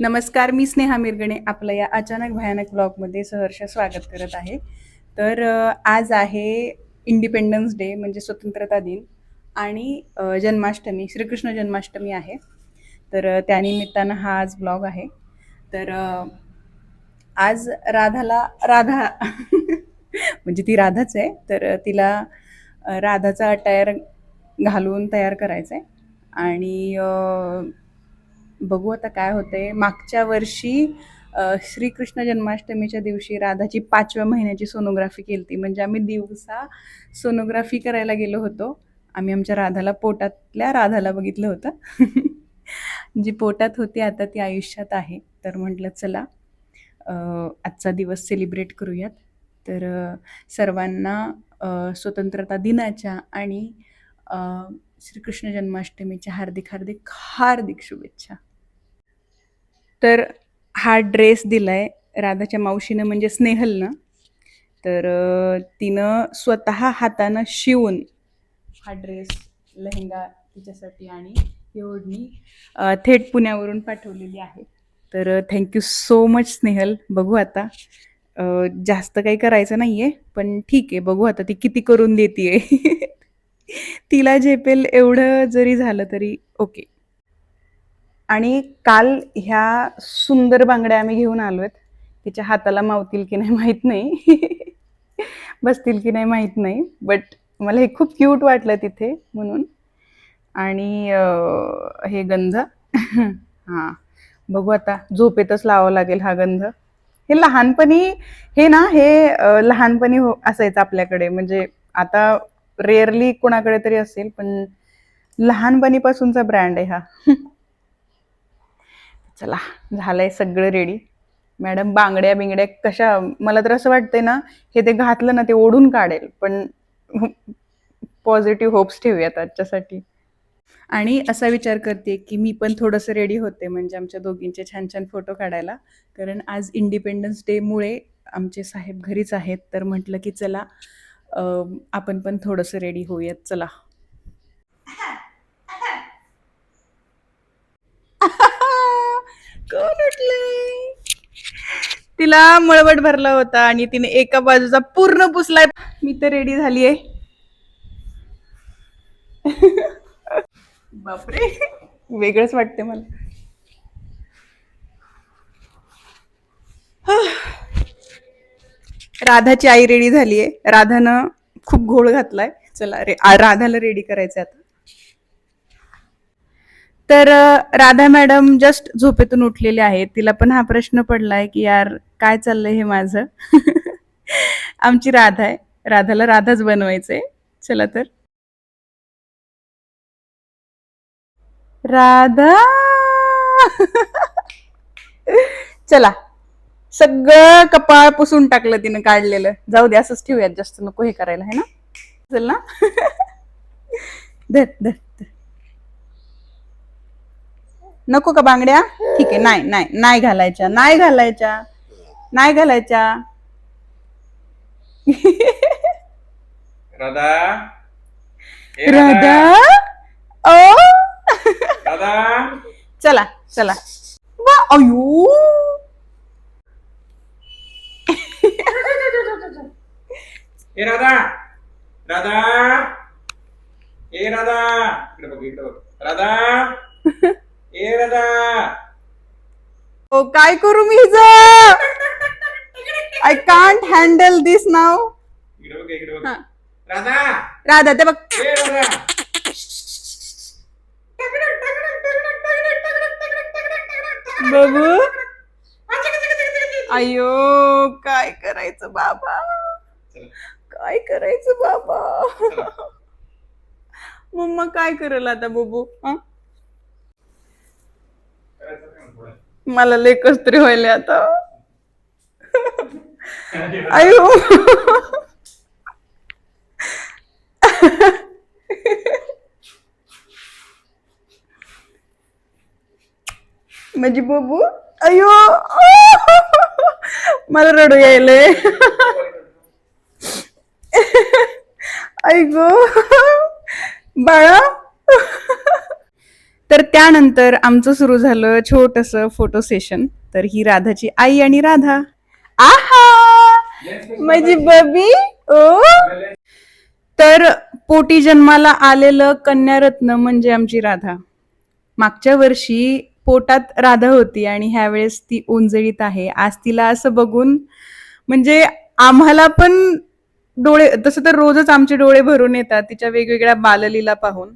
नमस्कार मी स्नेहा मिरगणे आपलं या अचानक भयानक ब्लॉगमध्ये सहर्ष स्वागत करत आहे. तर आज आहे इंडिपेंडन्स डे म्हणजे स्वतंत्रता दिन आणि जन्माष्टमी श्रीकृष्ण जन्माष्टमी आहे. तर त्यानिमित्तानं हा आज ब्लॉग आहे. तर आज राधाला राधा म्हणजे ती राधाच आहे. तर तिला राधाचा अटायर घालून तयार करायचं आहे आणि बघू आता काय होते मागच्या वर्षी श्रीकृष्ण जन्माष्टमीच्या दिवशी राधाची पाचव्या महिन्याची सोनोग्राफी केली होती म्हणजे आम्ही दिवसा सोनोग्राफी करायला गेलो होतो. आम्ही आमच्या राधाला पोटातल्या राधाला बघितलं होतं. जी पोटात होती आता ती आयुष्यात आहे. तर म्हटलं चला आजचा दिवस सेलिब्रेट करूयात. तर सर्वांना स्वतंत्रता दिनाच्या आणि श्रीकृष्ण जन्माष्टमीच्या हार्दिक हार्दिक हार्दिक शुभेच्छा. तर हा ड्रेस दिला आहे राधाच्या मावशीनं म्हणजे स्नेहलनं. तर तिनं स्वतः हातानं शिवून हा ड्रेस लेहंगा तिच्यासाठी आणि ही थेट पुण्यावरून पाठवलेली आहे. तर थँक्यू सो मच स्नेहल. बघू आता. जास्त काही करायचं नाही आहे पण ठीक आहे बघू आता ती किती करून देते तिला झेपेल एवढं जरी झालं तरी ओके आणि काल ह्या सुंदर बांगड्या आम्ही घेऊन आलो आहेत तिच्या हाताला मावतील की नाही माहीत नाही. बसतील की नाही माहीत नाही. बट मला हे खूप क्यूट वाटलं तिथे म्हणून. आणि हे गंध. हां. बघू आता झोपेतच लावावं लागेल हा गंध. हे लहानपणी हे ना हे लहानपणी हो असायचं आपल्याकडे. म्हणजे आता रेअरली कोणाकडे तरी असेल पण लहानपणीपासूनचा ब्रँड आहे हा. चला झालंय सगळं रेडी मॅडम बांगड्या बिंगड्या कशा मला तर असं वाटतंय ना हे ते घातलं ना ते ओढून काढेल. पण पॉझिटिव्ह होप्स ठेवूयात आजच्यासाठी. आणि असा विचार करते की मी पण थोडंसं रेडी होते म्हणजे आमच्या दोघींचे छान छान फोटो काढायला. कारण आज इंडिपेंडन्स डेमुळे आमचे साहेब घरीच आहेत तर म्हटलं की चला आपण पण थोडंसं रेडी होऊयात. चला. कोण उठलंय तिला मळवट भरला होता आणि तिने एका बाजूचा पूर्ण पुसलाय. मी तर रेडी झालीये. बापरे. वेगळंच वाटते मला. राधाची आई रेडी झालीये. राधानं खूप घोळ घातलाय. चला रे राधाला रेडी करायचं आता. तर राधा मॅडम जस्ट झोपेतून उठलेले आहेत. तिला पण हा प्रश्न पडलाय की यार काय चाललंय हे माझं? आमची राधा आहे. राधाला राधाच बनवायचंय. चला तर. राधा! चला. सगळं कपाळ पुसून टाकलं तिनं काढलेलं. जाऊ दे असंच ठेवूयात. जास्त नको हे करायला. है ना? चल ना? धर धर. नको का बांगड्या? ठीक आहे नाही नाही नाही घालायच्या नाही घालायच्या नाही घालायच्या. राधा. ए राधा. ओ? राधा. चला चला. वा अयो ए राधा. राधा. ए राधा. इकडे बघ इकडे बघ. राधा. ए ओ काय करू मी his I can't handle this नाव इकडे बघ इकडे बघ. हा. राधा. राधा ते बघ. ए राधा बघू. अयो काय करायचं बाबा? चला, काय करायचं बाबा. मम्मा काय करेल आता बबू? हं? करायचं का मग थोडं? मला लेकच तरी व्हायले आता. आयो हो. माझी बबू. अयो. मला रडू यायले. ऐक गो. बाळा. त्यानंतर आमचं सुरू झालं छोटस फोटो सेशन तर ही राधाची आई आणि राधा. आहा! माझी बबी ओ! तर पोटी जन्माला आलेलं कन्यारत्न म्हणजे आमची राधा. मागच्या वर्षी पोटात राधा होती आणि ह्यावेळेस ती ओंजळीत आहे. आज तिला असं बघून म्हणजे आम्हाला पण डोळे तसं तर रोजच आमचे डोळे भरून येतात तिच्या वेगवेगळ्या बाललीला पाहून.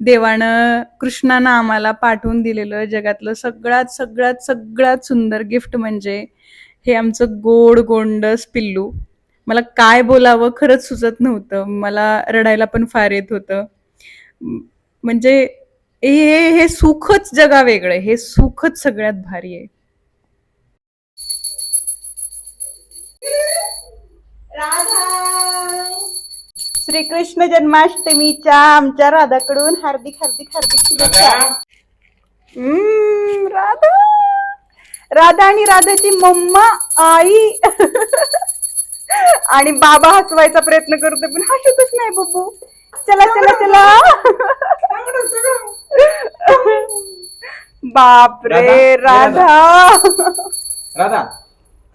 देवानं कृष्णानं आम्हाला पाठवून दिलेलं जगातलं सगळ्यात सगळ्यात सगळ्यात सुंदर गिफ्ट म्हणजे हे आमचं गोड गोंडस पिल्लू. मला काय बोलावं खरंच सुचत नव्हतं. मला रडायला पण फार येत होतं. म्हणजे हे हे सुखच जगा वेगळं हे सुखच सगळ्यात भारी आहे. राधा! श्रीकृष्ण जन्माष्टमीच्या आमच्या राधाकडून हार्दिक हार्दिक हार्दिक शुभेच्छा. राधा. हम्म, राधा. राधा आणि राधाची मम्मा आई. आणि बाबा हसवायचा प्रयत्न करतो पण हसतच नाही बब्बू चला चला चला. बापरे राधा, राधा.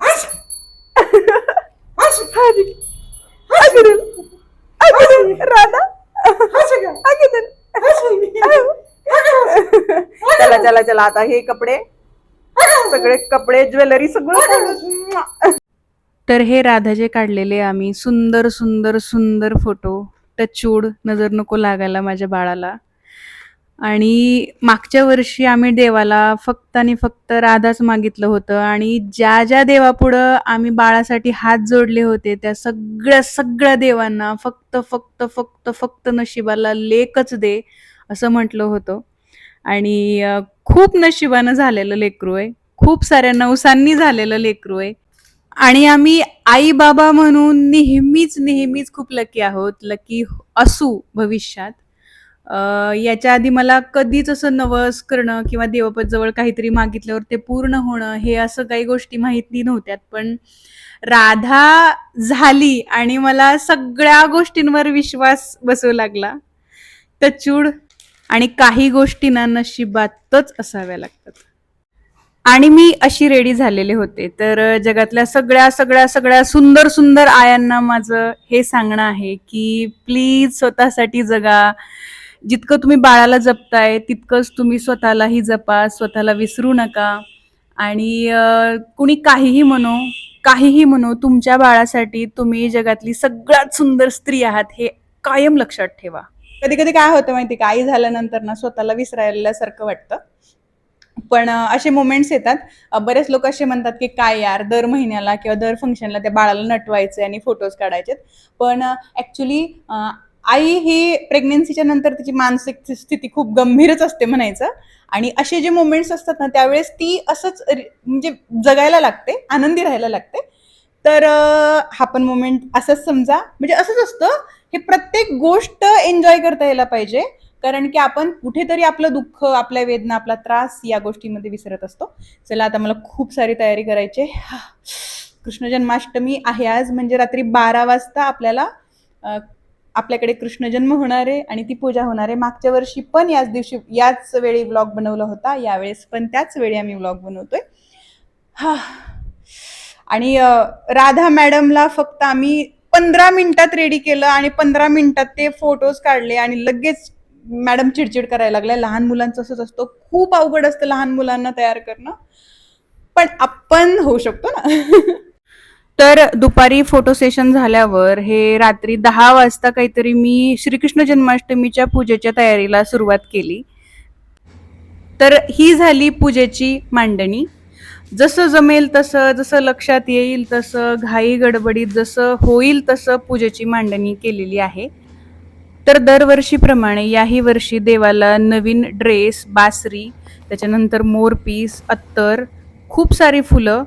राधा चला चला चला आता हे कपडे सगळे कपडे ज्वेलरी सगळं तर हे राधाचे काढलेले आम्ही सुंदर सुंदर सुंदर फोटो. टचूड नजर नको लागायला माझ्या बाळाला. आणि मागच्या वर्षी आम्ही देवाला फक्त आणि फक्त राधाच मागितलं होतं आणि ज्या ज्या देवापुढं आम्ही बाळासाठी हात जोडले होते त्या सगळ्या सगळ्या देवांना फक्त फक्त फक्त फक्त नशिबाला लेकच दे असं म्हटलं होतं. आणि खूप नशिबानं झालेलं लेकरू आहे खूप साऱ्या नवसांनी झालेलं लेकरू आहे आणि आम्ही आई बाबा म्हणून नेहमीच नेहमीच खूप लकी आहोत. लकी असू भविष्यात. अ, याच्या आधी मला कधीच असं नवस करणं किंवा देवपतजवळ काहीतरी मागितल्यावर ते पूर्ण होणं हे असं काही गोष्टी माहिती नव्हत्यात. पण राधा झाली आणि मला सगळ्या गोष्टींवर विश्वास बसू लागला. तचूड आणि काही गोष्टींना नशिबातच असाव्या लागतात. आणि मी अशी रेडी झालेले होते. तर अ, जगातल्या सगळ्या सगळ्या सगळ्या सुंदर सुंदर आयांना माझं हे सांगणं आहे की प्लीज स्वतःसाठी जगा. जितकं तुम्ही बाळाला जपताय तितकंच तुम्ही स्वतःलाही जपा स्वतःला विसरू नका. आणि कुणी काहीही म्हणो काहीही म्हणो तुमच्या बाळासाठी तुम्ही जगातली सगळ्यात सुंदर स्त्री आहात हे कायम लक्षात ठेवा. कधी कधी काय होतं माहिती का? आई झाल्यानंतर ना स्वतःला विसरायल्यासारखं वाटतं. पण असे मोमेंट्स येतात. बरेच लोक असे म्हणतात की काय यार दर महिन्याला किंवा दर फंक्शनला त्या बाळाला नटवायचे आणि फोटोज काढायचे पण ऍक्च्युली आई ही प्रेग्नेन्सीच्या नंतर तिची मानसिक स्थिती खूप गंभीरच असते म्हणायचं. आणि असे जे मोमेंट्स असतात ना त्यावेळेस ती असंच म्हणजे जगायला लागते आनंदी राहायला लागते. तर हा पण मोमेंट असंच समजा म्हणजे असंच असतं हे प्रत्येक गोष्ट एन्जॉय करता यायला पाहिजे. कारण की आपण कुठेतरी आपलं दुःख आपल्या वेदना आपला त्रास या गोष्टीमध्ये विसरत असतो. चला आता मला खूप सारी तयारी करायची आहे. कृष्ण जन्माष्टमी आहे आज म्हणजे रात्री बारा वाजता आपल्याला आपल्याकडे कृष्ण जन्म होणार आहे आणि ती पूजा होणार. आहे मागच्या वर्षी पण याच दिवशी याच वेळी व्लॉग बनवला होता. यावेळेस पण त्याच वेळी आम्ही व्लॉग बनवतोय. हा. आणि राधा मॅडमला फक्त आम्ही पंधरा मिनिटात रेडी केलं आणि पंधरा मिनिटात ते फोटोज काढले आणि लगेच मॅडम चिडचिड करायला लागल्या. लहान मुलांचं असंच असतं. खूप अवघड असतं लहान मुलांना तयार करणं. पण आपण होऊ शकतो ना. तर दुपारी फोटो सेशन झाल्यावर हे रात्री दहा वाजता काहीतरी मी श्रीकृष्ण जन्माष्टमीच्या पूजेच्या तयारीला सुरुवात केली. तर ही झाली पूजेची मांडणी. जसं जमेल तसं जसं लक्षात येईल तसं घाई गडबडीत जसं होईल तसं पूजेची मांडणी केलेली आहे. तर दरवर्षीप्रमाणे याही वर्षी देवाला नवीन ड्रेस बासरी त्याच्यानंतर मोरपीस अत्तर खूप सारी फुलं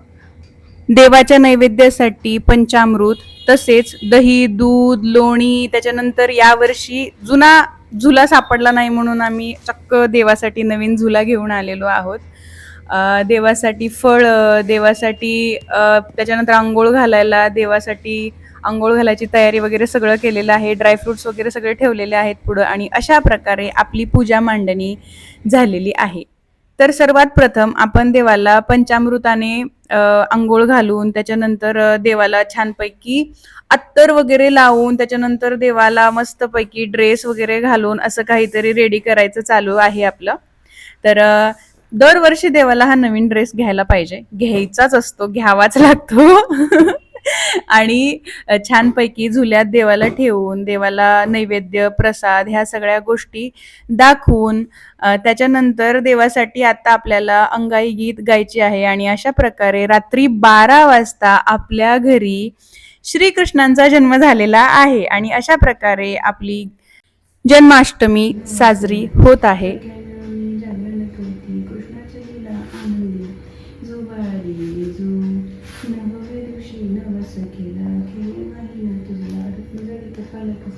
देवाच्या नैवेद्यासाठी पंचामृत तसेच दही दूध लोणी त्याच्यानंतर यावर्षी जुना झुला सापडला नाही म्हणून आम्ही चक्क देवासाठी नवीन झुला घेऊन आलेलो आहोत. देवासाठी फळं देवासाठी त्याच्यानंतर आंघोळ घालायला देवासाठी आंघोळ घालायची तयारी वगैरे सगळं केलेलं आहे. ड्रायफ्रुट्स वगैरे सगळे ठेवलेले आहेत पुढं आणि अशा प्रकारे आपली पूजा मांडणी झालेली आहे. तर सर्वात प्रथम आपण देवाला पंचामृताने आंघोळ घालून त्याच्यानंतर देवाला छानपैकी अत्तर वगैरे लावून त्याच्यानंतर देवाला मस्तपैकी ड्रेस वगैरे घालून असं काहीतरी रेडी करायचं चालू आहे आपलं. तर दरवर्षी देवाला हा नवीन ड्रेस घ्यायला पाहिजे. घ्यायचाच असतो घ्यावाच लागतो. आणि छानपैकी झुल्यात देवाला ठेवून देवाला नैवेद्य प्रसाद ह्या सगळ्या गोष्टी दाखवून त्याच्यानंतर देवासाठी आता आपल्याला अंगाई गीत गायचे आहे आणि अशा प्रकारे रात्री बारा वाजता आपल्या घरी श्रीकृष्णांचा जन्म झालेला आहे आणि अशा प्रकारे आपली जन्माष्टमी साजरी होत आहे.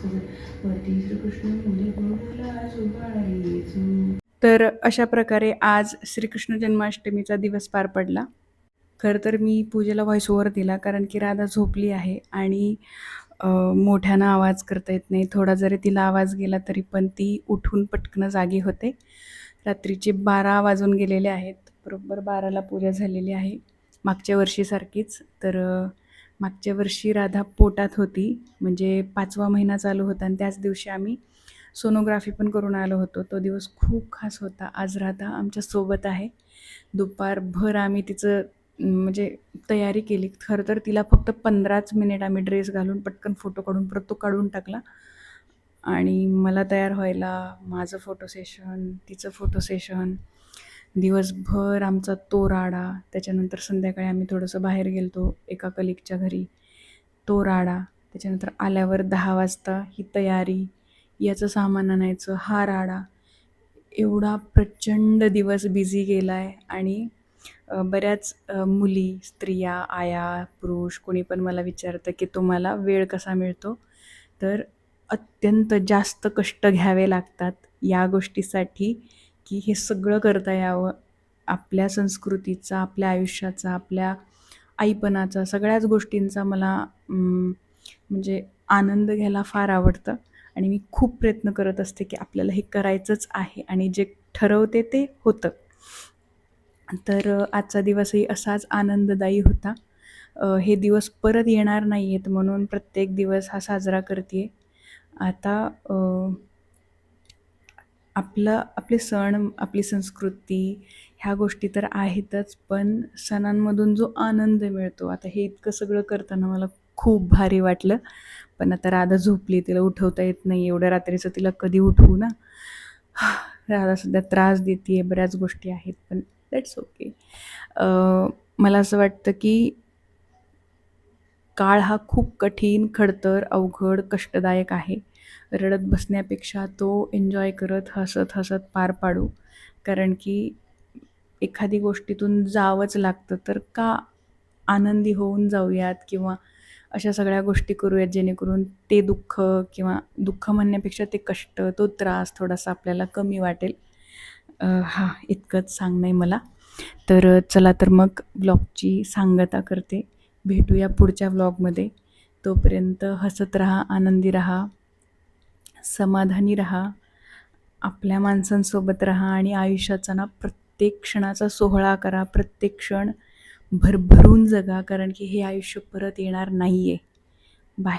वरती श्रीकृष्ण तर अशा प्रकारे आज श्रीकृष्ण जन्माष्टमीचा दिवस पार पडला. खरं तर मी पूजेला व्हॉइस ओव्हर दिला कारण की राधा झोपली आहे आणि मोठ्यानं आवाज करता येत नाही. थोडा जरी तिला आवाज गेला तरी पण ती उठून पटकन जागी होते. रात्रीचे बारा वाजून गेलेले आहेत. बरोबर बाराला पूजा झालेली आहे. मागच्या वर्षीसारखीच. तर मागच्या वर्षी राधा पोटात होती म्हणजे पाचवा महिना चालू होता आणि त्याच दिवशी आम्ही सोनोग्राफी पण करून आलो होतो. तो दिवस खूप खास होता. आज राधा आमच्यासोबत आहे. दुपारभर आम्ही तिचं म्हणजे तयारी केली. खरं तर तिला फक्त पंधराच मिनिट आम्ही ड्रेस घालून पटकन फोटो काढून परत तो काढून टाकला. आणि मला तयार व्हायला माझं फोटो सेशन तिचं फोटो सेशन दिवसभर आमचा तो राडा त्याच्यानंतर संध्याकाळी आम्ही थोडंसं बाहेर गेलतो एका कलिकच्या घरी. तो राडा त्याच्यानंतर आल्यावर दहा वाजता ही तयारी याचं सामान आणायचं हा राडा. एवढा प्रचंड दिवस बिझी गेला आहे आणि बऱ्याच मुली स्त्रिया आया पुरुष कोणी पण मला विचारतं की तुम्हाला वेळ कसा मिळतो? तर अत्यंत जास्त कष्ट घ्यावे लागतात या गोष्टीसाठी. की हे सगळं करता यावं. आपल्या संस्कृतीचा आपल्या आयुष्याचा आपल्या आईपणाचा सगळ्याच गोष्टींचा मला म्हणजे आनंद घ्यायला फार आवडतं. आणि मी खूप प्रयत्न करत असते की आपल्याला हे करायचंच आहे आणि जे ठरवते ते होतं. तर आजचा दिवसही असाच आनंददायी होता. हे दिवस परत येणार नाही आहेत म्हणून प्रत्येक दिवस हा साजरा करते आता आपलं आपले सण आपली संस्कृती ह्या गोष्टी तर आहेतच पण सणांमधून जो आनंद मिळतो. आता हे इतकं सगळं करताना मला खूप भारी वाटलं. पण आता राधा झोपली तिला उठवता येत नाही एवढ्या रात्रीचं तिला कधी उठवू ना? राधा सध्या त्रास देते बऱ्याच गोष्टी आहेत पण दॅट्स ओके मला असं वाटतं की काळ हा खूप कठीण खडतर अवघड कष्टदायक आहे. रडत बसण्यापेक्षा तो एन्जॉय करत हसत हसत पार पाडू. कारण की एखादी गोष्टीतून जावंच लागतं तर का आनंदी होऊन जाऊयात किंवा अशा सगळ्या गोष्टी करूयात जेणेकरून ते दुःख किंवा दुःख म्हणण्यापेक्षा ते कष्ट तो त्रास थोडासा आपल्याला कमी वाटेल. हां इतकंच सांगणं आहे मला. तर चला तर मग ब्लॉगची सांगता करते. भेटूया पुढच्या व्लॉगमध्ये तोपर्यंत हसत राहा आनंदी राहा समाधानी राहा आपल्या माणसांसोबत राहा आणि आयुष्याचा ना प्रत्येक क्षणाचा सोहळा करा. प्रत्येक क्षण भरभरून जगा कारण की हे आयुष्य परत येणार नाही आहे बाय